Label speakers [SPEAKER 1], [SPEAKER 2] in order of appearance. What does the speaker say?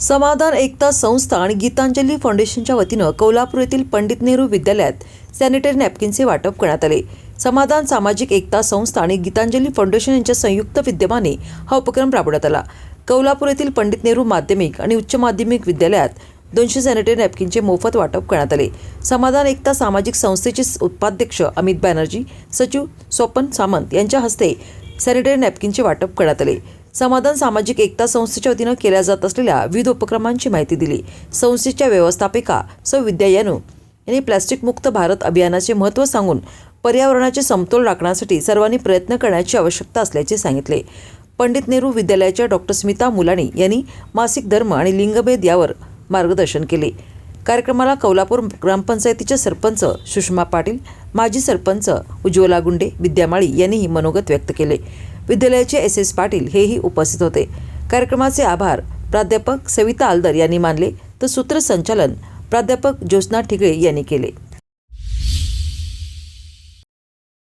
[SPEAKER 1] समाधान एकता संस्था आणि गीतांजली फाउंडेशनच्या वतीनं कोल्हापूर येथील पंडित नेहरू विद्यालयात सॅनिटरी नॅपकिनचे वाटप करण्यात आले. समाधान सामाजिक एकता संस्था आणि गीतांजली फाउंडेशन यांच्या संयुक्त विद्यमाने हा उपक्रम राबवण्यात आला. कोल्हापूर येथील पंडित नेहरू माध्यमिक आणि उच्च माध्यमिक विद्यालयात दोनशे सॅनिटरी नॅपकिनचे मोफत वाटप करण्यात आले. समाधान एकता सामाजिक संस्थेचे उपाध्यक्ष अमित बॅनर्जी सचिव स्वपन सामंत यांच्या हस्ते सॅनिटरी नॅपकिनचे वाटप करण्यात आले. समाधान सामाजिक एकता संस्थेच्या वतीनं केल्या जात असलेल्या विविध उपक्रमांची माहिती दिली. संस्थेच्या व्यवस्थापिका सौ विद्या यानू यांनी प्लॅस्टिक मुक्त भारत अभियानाचे महत्त्व सांगून पर्यावरणाचे समतोल राखण्यासाठी सर्वांनी प्रयत्न करण्याची आवश्यकता असल्याचे सांगितले. पंडित नेहरू विद्यालयाच्या डॉक्टर स्मिता मुलानी यांनी मासिक धर्म आणि लिंगभेद यावर मार्गदर्शन केले. कार्यक्रमाला कौलापूर ग्रामपंचायतीचे सरपंच सुषमा पाटील माजी सरपंच उज्ज्वला गुंडे विद्यामाळी यांनीही मनोगत व्यक्त केले. विद्यालयाचे एस. एस. पाटील हेही उपस्थित होते. कार्यक्रमाचे आभार प्राध्यापक सविता आलदर यांनी मानले. तर सूत्रसंचालन प्राध्यापक ज्योत्स्ना ठिगळे यांनी केले.